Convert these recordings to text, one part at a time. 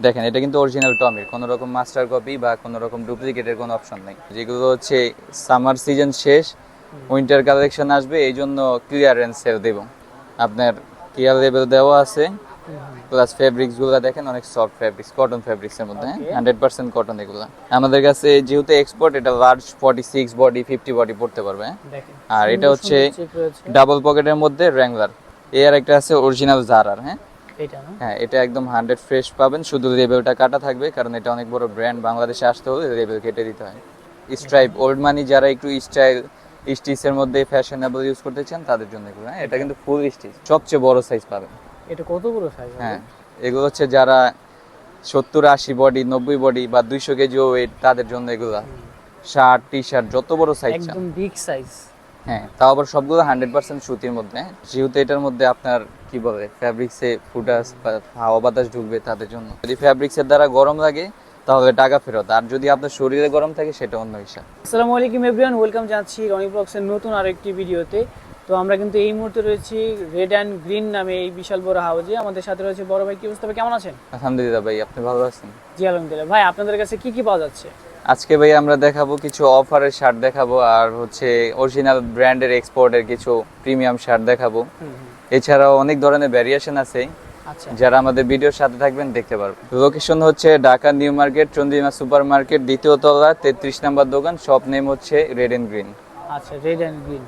দেখেন এটা কিন্তু অরিজিনাল টমির। কোনো রকম মাস্টার কপি বা কোনো রকম ডুপ্লিকেটের কোনো অপশন নেই। যেগুলো হচ্ছে সামার সিজন শেষ উইন্টার কালেকশন আসবে এই জন্য ক্লিয়ারেন্স সেল দেব। আপনার ক্লিয়ার লেভেল দেওয়া আছে। প্লাস ফেব্রিক্সগুলো দেখেন অনেক সফট ফেব্রিক্স কটন ফেব্রিক্সের মধ্যে. হান্ড্রেড পার্সেন্ট কটন এগুলো। আমাদের কাছে যেহেতু এক্সপোর্ট এটা large forty six body fifty body পড়তে পারবে? আর এটা হচ্ছে। ডাবল পকেটের মধ্যে র্যাংলার এর একটা আছে অরিজিনাল জারার হ্যাঁ? এটা না? হ্যাঁ এটা একদম হান্ড্রেড ফ্রেশ পাবেন। শুধু লেবেলটা কাটা থাকবে কারণ এটা অনেক বড় ব্র্যান্ড বাংলাদেশে আসতে হলে লেবেল কেটে দিতে হয়। স্ট্রাইপ ওল্ড মানি যারা একটু স্টাইল স্টিচের মধ্যে ফ্যাশনেবল ইউজ করতে চান তাদের জন্য এগুলো হ্যাঁ এটা কিন্তু ফুল স্টিচ সবচেয়ে বড় সাইজ পাবেন। এটা কত বড় সাইজ হ্যাঁ এগুলো হচ্ছে যারা সত্তর আশি বডি নব্বই বডি বা দুইশো কেজি ওয়েট তাদের জন্য এগুলা। শার্ট টি শার্ট যত বড় সাইজ একদম বিগ সাইজ হ্যাঁ তাও আবার সবগুলো হান্ড্রেড পার্সেন্ট সুতির মধ্যে হ্যাঁ। যেহেতু এটার মধ্যে আপনার কি বলে ফ্যাব্রিক্সে ফুটাস বা হাওয়া বাতাস ঢুকবে তাদের জন্য। যদি ফ্যাব্রিক্সের দ্বারা গরম লাগে তাহলে টাকা ফেরত। আর যদি আপনার শরীরে গরম থাকে সেটা অন্য হিসাব আসসালামু আলাইকুম এভরিওয়ান ওয়েলকাম জানাচ্ছি রনি ব্লগসের নতুন আরেকটি ভিডিওতে তো আমরা কিন্তু এই মুহূর্তে রয়েছি রেড অ্যান্ড গ্রিন নামে এই বিশাল বড় হাউজে আমাদের সাথে রয়েছে বড় ভাই কি অবস্থা ভাই? কেমন আছেন? আলহামদুলিল্লাহ ভাই আপনি ভালো আছেন? জি আলহামদুলিল্লাহ। ভাই আপনাদের কাছে কি কি পাওয়া যাচ্ছে? আজকে ভাই আমরা দেখাবো কিছু অফারের শার্ট দেখাবো আর হচ্ছে অরিজিনাল ব্র্যান্ডের এক্সপোর্টের কিছু প্রিমিয়াম শার্ট দেখাবো। এছাড়াও অনেক ধরনের ভ্যারিয়েশন আছে। আচ্ছা। যারা আমাদের ভিডিওর সাথে থাকবেন দেখতে পারবেন। লোকেশন হচ্ছে Dhaka New Market Chandrima super market দ্বিতীয় তলা তেত্রিশ নাম্বার দোকান শপ নেম হচ্ছে রেড এন্ড গ্রিন আচ্ছা রেড অ্যান্ড গ্রিন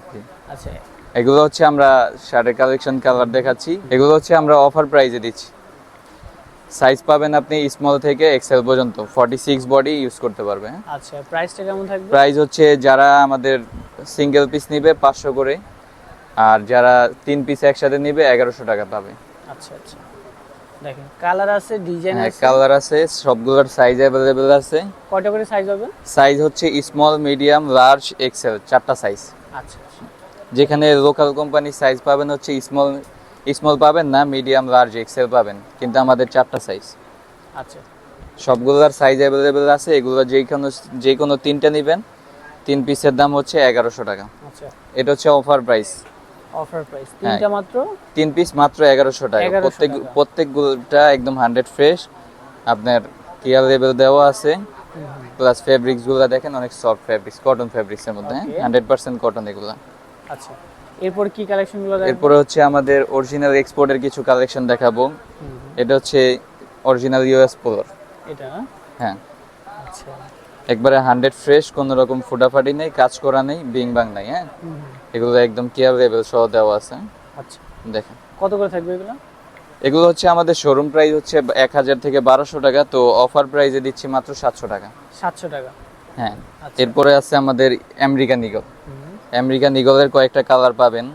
আচ্ছা। এগুলো হচ্ছে আমরা শার্টের কালেকশন কালার দেখাচ্ছি। এগুলো হচ্ছে আমরা অফার প্রাইজে দিচ্ছি। সাইজ পাবেন আপনি স্মল থেকে এক্সেল পর্যন্ত ফর্টি সিক্স বডি ইউজ করতে পারবে আচ্ছা প্রাইসটা কেমন থাকবে? প্রাইস হচ্ছে যারা আমাদের সিঙ্গেল পিস নিবে পাঁচশো করে। আর যারা তিন পিস একসাথে নিবে এগারোশো টাকা পাবে। আচ্ছা আচ্ছা। দেখেন কালার আছে ডিজাইন হ্যাঁ আছে। কালার আছে সবগুলোর সাইজ অ্যাভেলেবেল আছে। কয়টা করে সাইজ হবে? সাইজ হচ্ছে স্মল মিডিয়াম লার্জ এক্সেল চারটা সাইজ আচ্ছা আচ্ছা। যেখানে লোকাল কোম্পানির সাইজ পাবেন হচ্ছে স্মল স্মল পাবেন না মিডিয়াম লার্জ এক্সেল পাবেন কিন্তু আমাদের চারটা সাইজ আচ্ছা। সবগুলোর সাইজ অ্যাভেলেবেল আছে এগুলো যে কোনো যে কোনো তিনটা নেবেন তিন পিসের দাম হচ্ছে এগারোশো টাকা। আচ্ছা। এটা হচ্ছে অফার প্রাইস অফার প্রাইস। হ্যাঁ। তিনটা মাত্র? তিন পিস মাত্র এগারোশো টাকা। প্রত্যেক। প্রত্যেকগুলোটা একদম হান্ড্রেড ফ্রেশ আপনার কেয়ার লেভেল দেওয়া আছে। প্লাস ফেব্রিক্সগুলো দেখেন অনেক সফট ফেব্রিক্স কটন ফেব্রিক্সের মধ্যে। Okay. হান্ড্রেড পার্সেন্ট কটন এগুলো। আচ্ছা। এরপর কি কালেকশনগুলো দেখব এরপরে হচ্ছে আমাদের অরিজিনাল এক্সপোর্টের কিছু কালেকশন দেখাবো। এটা হচ্ছে অরিজিনাল ইউএস পোলার এটা? হ্যাঁ। আচ্ছা। একবারে হান্ড্রেড ফ্রেশ কোনো রকম ফুটাফাটি নেই কাজ করা নেই বিং বাং নাই হ্যাঁ? এগুলো একদম কেয়ার লেভেল সহ দেওয়া আছে। আচ্ছা। দেখেন। কত করে থাকবে এগুলো? এগুলো হচ্ছে আমাদের শোরুম প্রাইস হচ্ছে এক হাজার থেকে বারোশো টাকা তো অফার প্রাইসে দিচ্ছি মাত্র সাতশো টাকা। সাতশো টাকা। হ্যাঁ। আচ্ছা। এরপরে আছে আমাদের আমেরিকান ইগল আমেরিকান ইগলের কয়েকটা কালার পাবেন।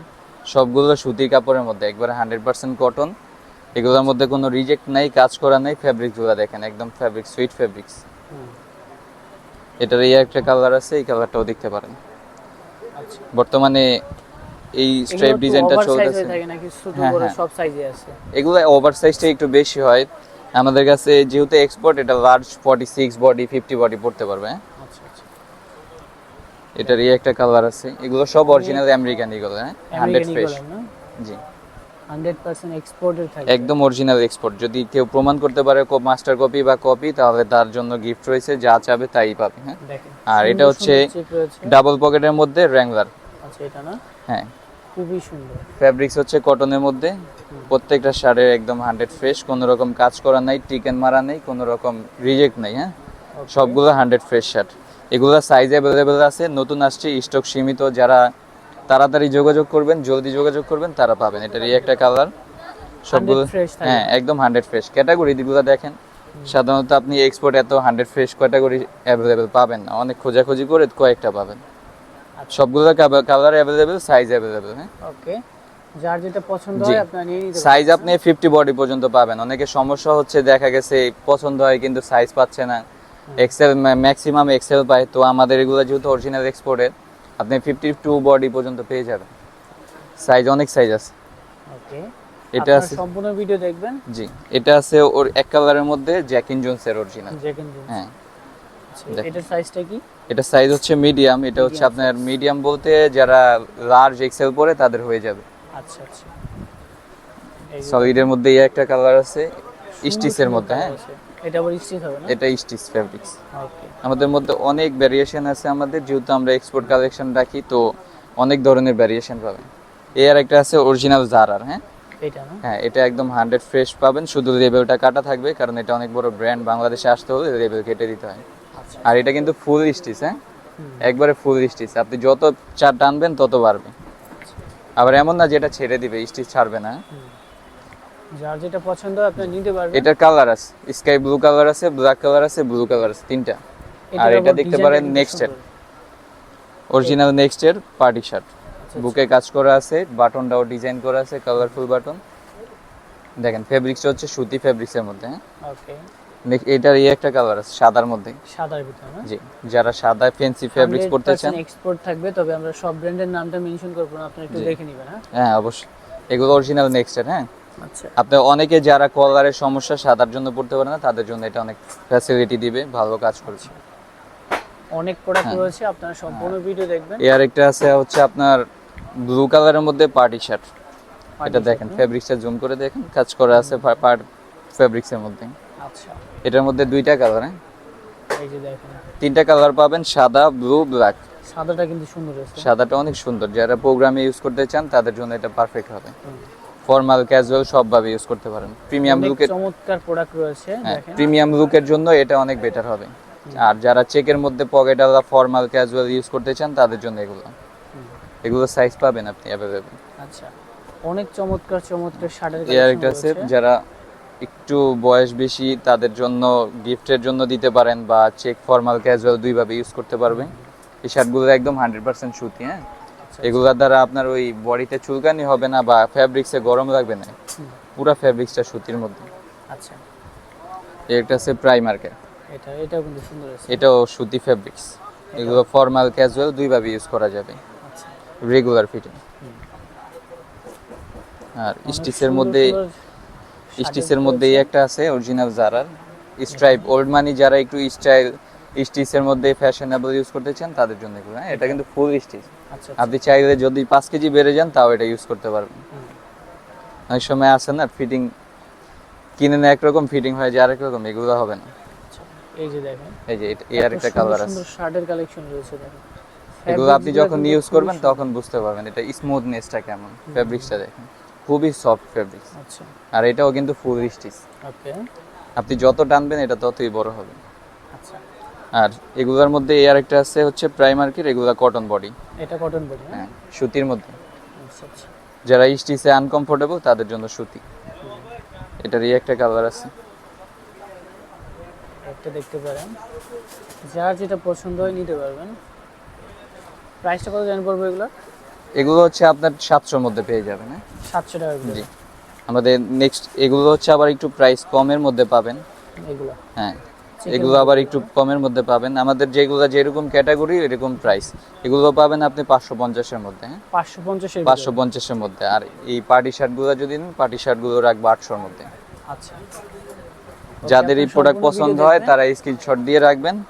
সবগুলো সুতির কাপড়ের মধ্যে একবারে হান্ড্রেড পার্সেন্ট কটন এগুলোর মধ্যে কোনো রিজেক্ট নাই কাজ করা নেই ফ্যাব্রিকগুলো দেখেন একদম ফ্যাব্রিক সুইট ফ্যাব্রিক্স এটার এই একটা কালার আছে এই কালারটাও দেখতে পারেন। আচ্ছা। বর্তমানে এই স্ট্রেপ ডিজাইনটা চলতেছে। থাকে নাকি? ছোট হ্যাঁ, বড় হ্যাঁ। সব সাইজে আছে। এগুলো ওভার সাইজটা একটু বেশি হয়। আমাদের কাছে যেহেতু এক্সপোর্ট এটা large forty six body fifty body পড়তে পারবে। আচ্ছা আচ্ছা। এটার এই একটা কালার আছে। এগুলো সব অরিজিনাল আমেরিকান এগুলো হ্যাঁ? হান্ড্রেড ফ্রেশ জি। হান্ড্রেড পার্সেন্ট এক্সপোর্টের থাকে একদম অরিজিনাল এক্সপোর্ট যদি কেউ প্রমাণ করতে পারে মাস্টার কপি বা কপি তাহলে তার জন্য গিফট রয়েছে যা চাবে তাই পাবে হ্যাঁ? আর এটা হচ্ছে ডাবল পকেটের মধ্যে র্যাংলার আচ্ছা এটা না? হ্যাঁ। খুবই সুন্দর। ফ্যাব্রিক্স হচ্ছে কটনের মধ্যে। প্রত্যেকটা শার্টের একদম হান্ড্রেড ফ্রেশ কোনো রকম কাজ করা নাই টিকেন মারা নেই কোনো রকম রিজেক্ট নেই হ্যাঁ? সবগুলো হান্ড্রেড ফ্রেশ শার্ট এগুলো সাইজ অ্যাভেলেবেল আছে নতুন আসছে স্টক সীমিত যারা তাড়াতাড়ি যোগাযোগ করবেন জলদি যোগাযোগ করবেন তারা পাবেন। এটার এই একটা কালার সবগুলো 100 fresh থাকে। হ্যাঁ একদম হান্ড্রেড ফ্রেশ ক্যাটাগরি দিগুলো দেখেন। সাধারণত আপনি এক্সপোর্ট এত হান্ড্রেড ফ্রেশ ক্যাটাগরি অ্যাভেলেবেল পাবেন না। অনেক খোঁজাখুঁজি করে কয়েকটা পাবেন। আচ্ছা। সবগুলো কালার অ্যাভেলেবেল সাইজ অ্যাভেলেবেল হ্যাঁ? ওকে। যার যেটা পছন্দ হয় নিয়ে নিতে সাইজ আপনি ফিফটি বডি পর্যন্ত পাবেন। অনেকে সমস্যা হচ্ছে দেখা গেছে পছন্দ হয় কিন্তু সাইজ পাচ্ছে না। এক্সেল ম্যাক্সিমাম এক্সেল পায়। তো আমাদের এগুলো যেহেতু অরিজিনাল এক্সপোর্টের আপনি ফিফটি টু বডি পর্যন্ত পেয়ে যাবেন। সাইজ অনেক সাইজ আছে। ওকে। এটা এটা আছে সম্পূর্ণ ভিডিও দেখবেন? জি এটা আছে ওর এক কালারের মধ্যে জ্যাকিন জোনসের অরিজিনাল যেখান হ্যাঁ। দেখ। এটার সাইজটা কি? এটা সাইজ হচ্ছে মিডিয়াম এটা হচ্ছে আপনার মিডিয়াম বলতে যারা লার্জ এক্সেল পরে তাদের হয়ে যাবে। আচ্ছা আচ্ছা। সলিডের মধ্যে এই একটা কালার আছে স্টিচের মধ্যে হ্যাঁ। এটা আবার স্টিচ হবে না? এটা স্টিচ আমাদের মধ্যে অনেক ভ্যারিয়েশন আছে আমাদের যেহেতু আমরা এক্সপোর্ট কালেকশন রাখি তো অনেক ধরনের ভ্যারিয়েশন পাবেন। এই আর একটা আছে অরিজিনাল জারার হ্যাঁ? এটা না? হ্যাঁ এটা একদম হান্ড্রেড ফ্রেশ পাবেন শুধু লেবেলটা কাটা থাকবে কারণ এটা অনেক বড় ব্র্যান্ড বাংলাদেশে আসতে হলে লেবেল কেটে দিতে হয়। আচ্ছা। আর এটা কিন্তু ফুল স্টিচ হ্যাঁ? একবারে ফুল স্টিচ আপনি যত চার টানবেন তত বাড়বে। আবার এমন না যেটা ছেড়ে দিবে স্টিচ ছাড়বে না? যার যেটা পছন্দ আপনি নিতে পারবেন। এটার কালার আছে স্কাই ব্লু কালার আছে ব্ল্যাক কালার আছে ব্লু কালার আছে তিনটা। আর এটা দেখতে পারেন নেক্সট এর। অরিজিনাল নেক্সট এর পার্টি শার্ট বুকে কাজ করা আছে বাটনটাও ডিজাইন করা আছে কালারফুল বাটন দেখেন ফেব্রিক্সটা হচ্ছে সুতি ফেব্রিক্সের মধ্যে হ্যাঁ? ওকে এটার এই একটা কালার আছে সাদার মধ্যে। সাদার ভিতরে জি যারা সাদা ফেন্সি ফেব্রিক্স পড়তে চান। এক্সপোর্ট থাকবে তবে আমরা সব ব্র্যান্ডের নামটা মেনশন করব না আপনি একটু দেখে নেবেন হ্যাঁ? হ্যাঁ অবশ্যই। এগুলো অরিজিনাল নেক্সট হ্যাঁ? আপনি অনেকে যারা কলারের সমস্যা সাদার জন্য পড়তে পারে না তাদের জন্য এটা অনেক ফ্যাসিলিটি দিবে ভালো কাজ করছে অনেক প্রোডাক্ট হ্যাঁ। রয়েছে আপনারা সম্পূর্ণ ভিডিও দেখবেন। এর একটা আছে হচ্ছে আপনার ব্লু কালারের মধ্যে পার্টি শার্ট এটা দেখেন? ফেব্রিক্সটা জুম করে দেখেন কাজ করা আছে পার্ট ফেব্রিক্সের মধ্যে। আচ্ছা। এটার মধ্যে দুইটা কালার হ্যাঁ। এই যে দেখেন। তিনটা কালার পাবেন সাদা ব্লু ব্ল্যাক সাদাটা কিন্তু সুন্দর রয়েছে সাদাটা অনেক সুন্দর। যারা প্রোগ্রামে ইউজ করতে চান তাদের জন্য এটা পারফেক্ট হবে। ফর্মাল ক্যাজুয়াল সবভাবে ইউজ করতে পারেন। প্রিমিয়াম লুকের চমৎকার প্রোডাক্ট রয়েছে হ্যাঁ দেখেন। প্রিমিয়াম লুকের জন্য এটা অনেক বেটার হবে। আর যারা চেকের মধ্যে পকেট আলা ফর্মাল ক্যাজুয়াল ইউজ করতে চান তাদের জন্য এগুলো। এগুলো সাইজ পাবেন আপনি অ্যাভেলেবেল আচ্ছা অনেক চমৎকার চমৎকার শার্টের এর একটা আছে যারা একটু বয়স বেশি তাদের জন্য গিফটের জন্য দিতে পারেন বা চেক ফর্মাল ক্যাজুয়াল দুইভাবে ইউজ করতে পারবেন এই শার্টগুলো একদম হান্ড্রেড পার্সেন্ট সুতি হ্যাঁ? এগুলোর দ্বারা আপনার ওই বডিতে চুলকানি হবে না বা ফ্যাব্রিক্সে গরম লাগবে না। পুরো ফ্যাব্রিক্সটা সুতির মধ্যে। আচ্ছা। একটা আছে প্রাইমার্কের এটা এটাও কিন্তু সুন্দর আছে এটাও সুতি ফ্যাব্রিক্স এগুলো ফর্মাল ক্যাজুয়াল দুইভাবে ইউজ করা যাবে। আচ্ছা। রেগুলার ফিটিং আর স্টিচের মধ্যে স্টিচের মধ্যে এই একটা আছে অরিজিনাল জারার স্ট্রাইপ ওল্ড মানি যারা একটু স্টাইল স্টিচের মধ্যে ফ্যাশনেবল ইউজ করতে চান তাদের জন্য এগুলো হ্যাঁ? এটা কিন্তু ফুল স্টিচ আচ্ছা আপনি চাইলে যদি পাঁচ কেজি বেড়ে যান তাও এটা ইউজ করতে পারবেন। অনেক সময় আছে না ফিটিং কিনে না একরকম ফিটিং হয়ে যায় আরেক রকম এগুলো হবে না। আচ্ছা, এই যে দেখেন। এই যে এটা- এই আর একটা কালার আছে। সুন্দর শার্টের কালেকশন রয়েছে দেখেন। এগুলো আপনি যখন ইউজ করবেন তখন বুঝতে পারবেন এটা স্মুথনেসটা কেমন ফেব্রিক্সটা দেখেন। খুবই সফট ফেব্রিক্স আচ্ছা। আর এটাও কিন্তু ফুল স্টিচ ওকে। আপনি যত টানবেন এটা ততই বড় হবে। আচ্ছা। আর এগুলোর মধ্যে এই আরেকটা আছে হচ্ছে প্রাইমার্কের এগুলা কটন বডি এটা কটন বডি হ্যাঁ সুতির মধ্যে। আচ্ছা আচ্ছা। যারা স্টিচে আনকমফোর্টেবল তাদের জন্য সুতি। এটার এই একটা কালার আছে। একটা দেখতে পারেন। যার যেটা পছন্দ হয় নিতে পারবেন। প্রাইসটা কত জানেন পড়ব এগুলো? এগুলো হচ্ছে আপনার সাতশোর মধ্যে পেয়ে যাবেন হ্যাঁ? সাতশো টাকা জি। আমাদের নেক্সট এগুলো হচ্ছে আবার একটু প্রাইস কমের মধ্যে পাবেন। এগুলো। হ্যাঁ। এগুলো। আবার একটু কমের মধ্যে পাবেন। আমাদের যেগুলো যেরকম ক্যাটাগরি এরকম প্রাইস। এগুলো পাবেন আপনি পাঁচশো পঞ্চাশের মধ্যে হ্যাঁ? পাঁচশো পঞ্চাশের পাঁচশো পঞ্চাশের মধ্যে। আর এই পার্টি শার্টগুলো যদি নেন পার্টি শার্টগুলো রাখব আটশোর মধ্যে। আচ্ছা। যাদের এই প্রোডাক্ট পছন্দ হয় তারা স্ক্রিনশট দিয়ে রাখবেন।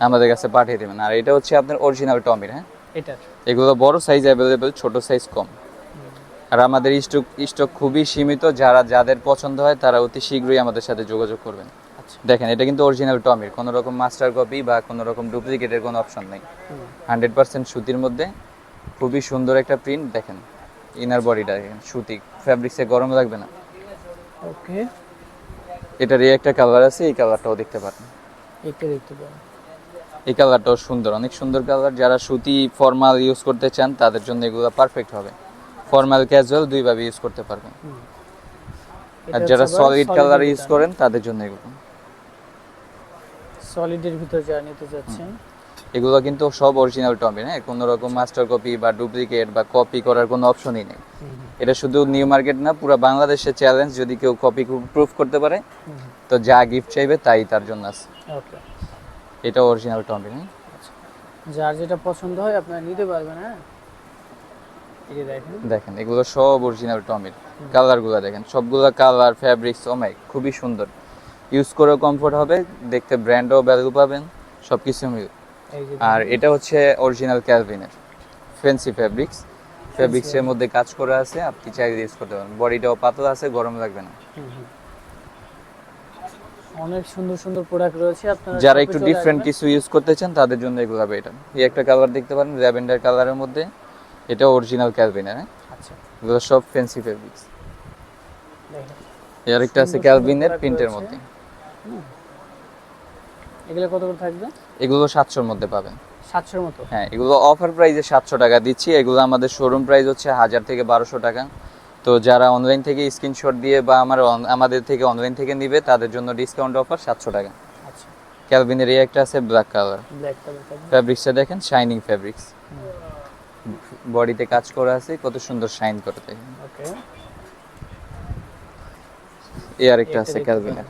আমাদের কাছে পাঠিয়ে দেবেন। আর এটা হচ্ছে আপনার অরিজিনাল টমির হ্যাঁ? এটার। এগুলো বড় সাইজ অ্যাভেলেবেল ছোট সাইজ কম। আর আমাদের স্টক স্টক খুবই সীমিত। যারা যাদের পছন্দ হয় তারা অতি শীঘ্রই আমাদের সাথে যোগাযোগ করবেন। দেখেন এটা কিন্তু অরিজিনাল টমির। কোনো রকম মাস্টার কপি বা কোনো রকম ডুপ্লিকেটের কোনো অপশন নেই। হান্ড্রেড পার্সেন্ট সুতির মধ্যে। খুবই সুন্দর একটা প্রিন্ট দেখেন ইনার বডিটা দেখেন সুতি। ফ্যাব্রিক্সে গরম লাগবে না। ওকে। এটার এই একটা কালার আছে এই কালারটাও দেখতে পারেন। একটা দেখতে পারেন এই কালারটাও সুন্দর। অনেক সুন্দর কালার যারা সুতি ফর্মাল ইউজ করতে চান তাদের জন্য এগুলো পারফেক্ট হবে। ফর্মাল ক্যাজুয়াল দুইভাবে ইউজ করতে পারবেন। আর যারা সলিড কালার ইউজ করেন তাদের জন্য এগুলো। সলিডের ভিতর যা নিতে যাচ্ছেন। এগুলো কিন্তু সব অরিজিনাল টমির হ্যাঁ? কোনো রকম মাস্টার কপি বা ডুপ্লিকেট বা কপি করার কোনো অপশনই নেই। এটা শুধু নিউ মার্কেট না পুরো বাংলাদেশের চ্যালেঞ্জ যদি কেউ কপি প্রুফ করতে পারে তো যা গিফট চাইবে তাই তার জন্য আছে। ওকে এটা অরিজিনাল টমির হ্যাঁ? যার যেটা পছন্দ হয় আপনারা নিতে পারবেন হ্যাঁ? দেখেন। এগুলো সব অরিজিনাল টমির। কালারগুলো দেখেন সবগুলো কালার ফ্যাব্রিক্স ওমাই খুবই সুন্দর। ইউজ করেও কমফোর্ট হবে দেখতে ব্র্যান্ডও ভ্যালু পাবেন সব কিছু মিল আর এটা হচ্ছে অরিজিনাল ক্যালভিনের ফ্যান্সি ফ্যাব্রিক্স ফ্যাব্রিক্সের মধ্যে কাজ করা আছে আপনি চাইলে ইউজ করতে পারেন। বডিটাও পাতলা আছে গরম লাগবে না। অনেক সুন্দর সুন্দর প্রোডাক্ট রয়েছে আপনারা যারা একটু ডিফারেন্ট কিছু ইউজ করতে চান তাদের জন্য এগুলো হবে এটা। এই একটা কালার দেখতে পারেন ল্যাভেন্ডার কালারের মধ্যে। এটা অরিজিনাল ক্যালভিনের আচ্ছা। এগুলো সব ফ্যান্সি ফেব্রিক্স এর একটা আছে ক্যালভিনের প্রিন্টের মধ্যে। এগুলো কত করে থাকবে? এগুলো সাতশোর মধ্যে পাবেন। সাতশোর মতো? হ্যাঁ এগুলো অফার প্রাইসে সাতশো টাকা দিচ্ছি। এগুলো আমাদের শোরুম প্রাইস হচ্ছে হাজার থেকে বারোশো টাকা। তো যারা অনলাইন থেকে স্ক্রিনশট দিয়ে বা আমার আমাদের থেকে অনলাইন থেকে নিবে তাদের জন্য ডিসকাউন্ট অফার সাতশো টাকা। আচ্ছা। ক্যালভিনের এই একটা আছে ব্ল্যাক কালার ব্ল্যাক কালার ফ্যাব্রিক্সটা দেখেন শাইনিং ফ্যাব্রিক্স বডিতে কাজ করা আছে কত সুন্দর শাইন করে দেখেন ওকে এই আরেকটা আছে ক্যালভিনের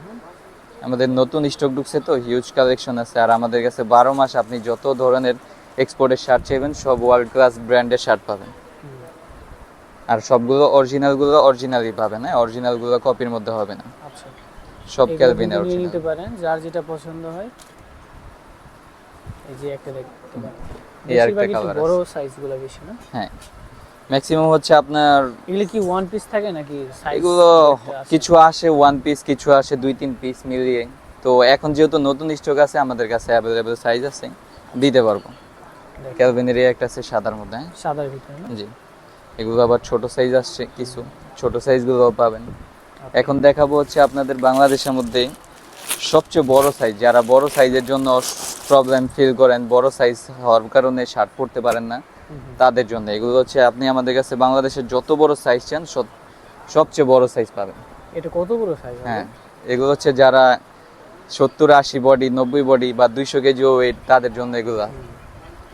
আমাদের নতুন স্টক ঢুকছে তো হিউজ কালেকশন আছে। আর আমাদের কাছে বারো মাস আপনি যত ধরনের এক্সপোর্টের শার্ট চাইবেন সব ওয়ার্ল্ড ক্লাস ব্র্যান্ডের শার্ট পাবেন। আর সবগুলো অরিজিনালগুলো অরিজিনালই পাবেন হ্যাঁ? অরিজিনালগুলো কপির মধ্যে হবে না। আচ্ছা। সব এগুলো ক্যালভিনের অরিজিনাল নিতে পারেন যার যেটা পছন্দ হয়। এই যে একটা দেখতে পারেন। এই বেশিরভাগই একটু colour বড় সাইজগুলো বেশি না? হ্যাঁ। ম্যাক্সিমাম হচ্ছে আপনার এগুলো কি ওয়ান পিস থাকে নাকি এগুলো কিছু আসে ওয়ান পিস কিছু আসে দুই তিন পিস মিলিয়ে। তো এখন যেহেতু নতুন স্টক আছে আমাদের কাছে অ্যাভেলেবেল সাইজ আছে দিতে পারব। ক্যালভিনের একটা আছে সাদার মধ্যে হ্যাঁ? সাদার ভিতরে জি। এগুলো আবার ছোট সাইজ আসছে কিছু। ছোট সাইজগুলো পাবেন। এখন দেখাবো হচ্ছে আপনাদের বাংলাদেশের মধ্যে সবচেয়ে বড় সাইজ যারা বড় সাইজের জন্য প্রবলেম ফিল করেন বড় সাইজ হওয়ার কারণে শার্ট পরতে পারেন না। তাদের জন্য। এগুলো হচ্ছে আপনি আমাদের কাছে বাংলাদেশের যত বড় সাইজ চান সবচেয়ে বড় সাইজ পাবেন। এটা কত বড় সাইজ হ্যাঁ। এগুলো হচ্ছে যারা সত্তর আশি বডি নব্বই বডি বা দুইশো কেজি ওয়েট তাদের জন্য এগুলো।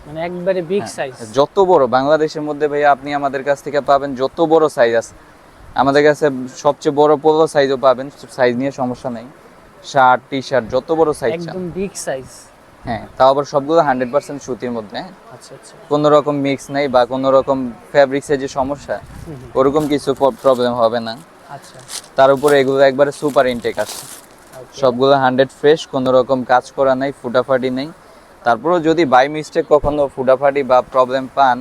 মানে একবারে বিগ হ্যাঁ। সাইজ যত বড় বাংলাদেশের মধ্যে ভাইয়া আপনি আমাদের কাছ থেকে পাবেন যত বড় সাইজ আছে। আমাদের কাছে সবচেয়ে বড় পোলো সাইজও পাবেন সাইজ নিয়ে সমস্যা নেই। শার্ট টি শার্ট যত বড় সাইজ চান। একদম বিগ সাইজ হ্যাঁ তাও আবার সবগুলো হান্ড্রেড পার্সেন্ট সুতির মধ্যে। আচ্ছা আচ্ছা। কোনো রকম মিক্স নেই বা কোনো রকম ফ্যাব্রিক্সের যে সমস্যা। ওরকম কিছু প্রবলেম হবে না। আচ্ছা। তার উপরে এগুলো একবারে সুপার ইনটেক আসছে সবগুলো হান্ড্রেড ফ্রেশ কোনো রকম কাজ করা নাই ফুটাফাটি নেই। তারপরেও যদি বাই মিস্টেক কখনো ফুটাফাটি বা প্রবলেম পান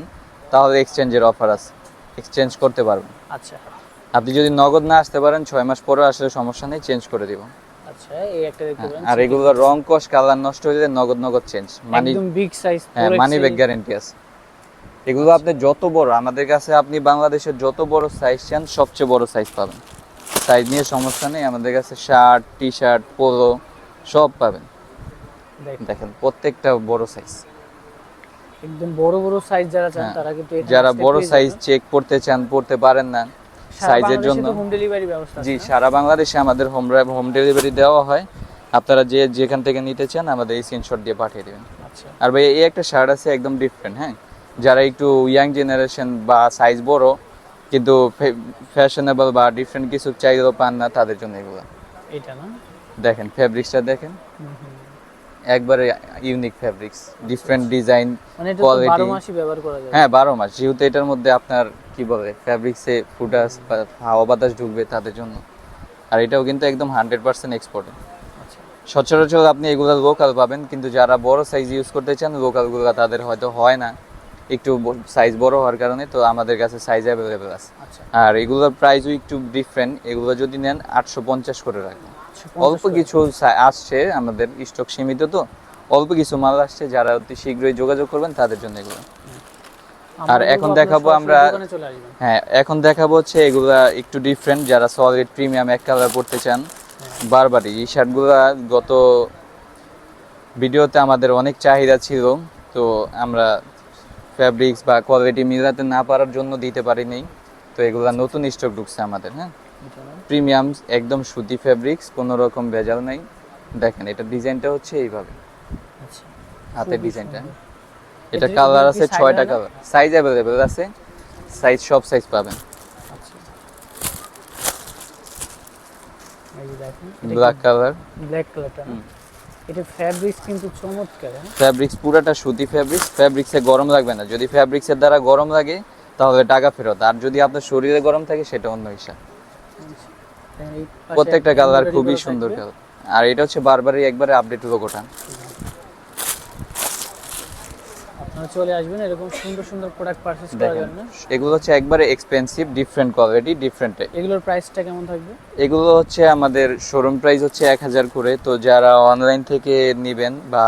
তাহলে এক্সচেঞ্জের অফার আছে। এক্সচেঞ্জ করতে পারবেন। আচ্ছা। আপনি যদি নগদ না আসতে পারেন ছয় মাস পরে আসলে সমস্যা নেই চেঞ্জ করে দিব। আচ্ছা এই একটা দেখতে পারেন আর এগুলো রং কস কালার নষ্ট হলে নগদ নগদ চেঞ্জ মানি একদম বিগ সাইজ হ্যাঁ মানি গ্যারেন্টি আছে। এগুলো আপনি যত বড় আমাদের কাছে আপনি বাংলাদেশের যত বড় সাইজ চান সবচেয়ে বড় সাইজ পাবেন। সাইজ নিয়ে সমস্যা নেই আমাদের কাছে শার্ট টি শার্ট পোলো সব পাবেন। দেখেন। প্রত্যেকটা বড় সাইজ একদম বড় বড় সাইজ যারা চান হ্যাঁ। তারা কিন্তু যারা বড় সাইজ চেক করতে চান পড়তে পারেন না সাইজের জন্য। হোম ডেলিভারি ব্যবস্থা জি সারা বাংলাদেশে আমাদের হোম হোম ডেলিভারি দেওয়া হয়। আপনারা যে যেখান থেকে নিতে চান আমাদের এই স্ক্রিনশট দিয়ে পাঠিয়ে দেবেন। আচ্ছা। আর ভাই এই একটা শার্ট আছে একদম ডিফারেন্ট হ্যাঁ? যারা একটু ইয়াং জেনারেশন বা সাইজ বড় কিন্তু ফ্যাশনেবল বা ডিফারেন্ট কিছু চাইলেও পান না তাদের জন্য এগুলো। এটা না? দেখেন ফ্যাব্রিক্সটা দেখেন। একবারে ইউনিক ফ্যাব্রিক্স ডিফারেন্ট ডিজাইন যাবে। হ্যাঁ বারো মাস। যেহেতু এটার মধ্যে আপনার কি বলে ফ্যাব্রিক্সে ফুটাস হাওয়া বাতাস ঢুকবে তাদের জন্য। আর এটাও কিন্তু একদম হান্ড্রেড পার্সেন্ট এক্সপোর্ট সচরাচর আপনি এগুলো লোকাল পাবেন কিন্তু যারা বড় সাইজ ইউজ করতে চান লোকালগুলো তাদের হয়তো হয় না। একটু সাইজ বড় হওয়ার কারণে তো আমাদের কাছে সাইজ অ্যাভেলেবেল আছে। আচ্ছা। আর এগুলোর প্রাইসও একটু ডিফারেন্ট এগুলো যদি নেন আটশো পঞ্চাশ করে রাখবেন। অল্প কিছু আসছে আমাদের স্টক সীমিত তো। অল্প কিছু মাল আসছে যারা অতি শীঘ্রই যোগাযোগ করবেন তাদের জন্য এগুলো। আর এখন দেখাবো আমরা- হ্যাঁ এখন দেখাবো হচ্ছে এগুলা একটু ডিফারেন্ট যারা সলিড প্রিমিয়াম এক কালার পড়তে চান। বারবারই এই শার্টগুলা গত ভিডিওতে আমাদের অনেক চাহিদা ছিল তো আমরা ফ্যাব্রিক্স বা কোয়ালিটি মিলাতে না পারার জন্য দিতে পারিনি। তো এগুলা নতুন স্টক ঢুকছে আমাদের হ্যাঁ? প্রিমিয়াম একদম সুতি ফ্যাব্রিক্স কোনো রকম ভেজাল নাই। দেখেন এটা ডিজাইনটা হচ্ছে এইভাবে। আচ্ছা। হাতের ডিজাইনটা। এটা কালার আছে ছয়টা কালার সাইজ অ্যাভেলেবেল আছে। সাইজ সব সাইজ পাবেন। আচ্ছা। ব্ল্যাক কালার ব্ল্যাক কালারটা এটা ফ্যাব্রিক্স কিন্তু চমৎকার হ্যাঁ? ফ্যাব্রিক্স পুরাটা সুতি ফ্যাব্রিক্স ফ্যাব্রিক্সে গরম লাগবে না। যদি ফ্যাব্রিক্সের দ্বারা গরম লাগে তাহলে টাকা ফেরত। আর যদি আপনার শরীরে গরম থাকে সেটা অন্য হিসাব। পাশে প্রত্যেকটা কালার খুবই সুন্দর কালার আর এটা হচ্ছে বারবারই একবারে আপডেট লোগোটা আপনারা চলে আসবেন এরকম সুন্দর সুন্দর প্রোডাক্ট পারচেজ করার জন্য। এগুলো হচ্ছে একবারে এক্সপেন্সিভ ডিফারেন্ট কোয়ালিটি ডিফারেন্ট এগুলোর প্রাইসটা কেমন থাকবে? এগুলো হচ্ছে আমাদের শোরুম প্রাইস হচ্ছে এক হাজার করে। তো যারা অনলাইন থেকে নেবেন বা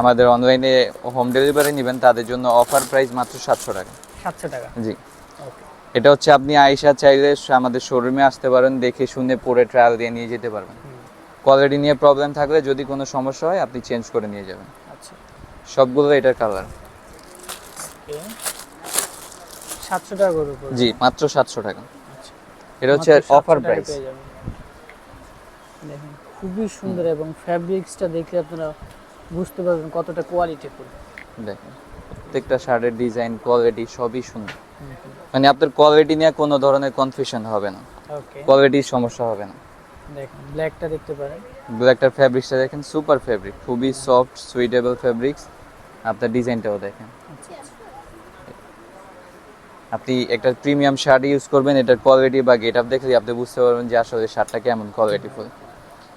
আমাদের অনলাইনে হোম ডেলিভারি নেবেন তাদের জন্য অফার প্রাইস মাত্র সাতশো টাকা। সাতশো টাকা? জি। এটা হচ্ছে আপনি আয়সা চাইলে আমাদের শোরুমে আসতে পারেন দেখে শুনে পরে ট্রায়াল দিয়ে নিয়ে যেতে পারবেন। কোয়ালিটি নিয়ে প্রবলেম থাকলে যদি কোনো সমস্যা হয় আপনি চেঞ্জ করে নিয়ে যাবেন। আচ্ছা। সবগুলো এটার কালার ওকে সাতশো টাকা করে জি মাত্র সাতশো টাকা। আচ্ছা। এটা হচ্ছে অফার প্রাইস দেখেন খুবই সুন্দর এবং ফ্যাব্রিক্সটা দেখলে আপনারা বুঝতে পারবেন কতটা কোয়ালিটিফুল দেখেন প্রত্যেকটা শার্টের ডিজাইন কোয়ালিটি সবই সুন্দর। মানে আপনার কোয়ালিটি নিয়ে কোনো ধরনের কনফিউশন হবে না। কোয়ালিটির সমস্যা হবে না। দেখেন ব্ল্যাকটা দেখতে পারেন। ব্ল্যাকটার ফ্যাব্রিক্সটা দেখেন সুপার ফ্যাব্রিক খুবই সফট সুইটেবল ফ্যাব্রিক্স আপনার ডিজাইনটাও দেখেন। আচ্ছা আচ্ছা। আপনি একটা প্রিমিয়াম শার্ট ইউজ করবেন, এটার কোয়ালিটি বা গেট আপ দেখলে আপনি বুঝতে পারবেন যে আসলে শার্টটা কেমন কোয়ালিটিফুল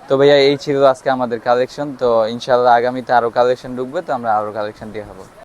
তো ভাইয়া, এই ছিল আজকে আমাদের কালেকশন তো ইনশাল্লাহ আগামীতে আরও কালেকশন ঢুকবে, তো আমরা আরও কালেকশন দিয়ে হব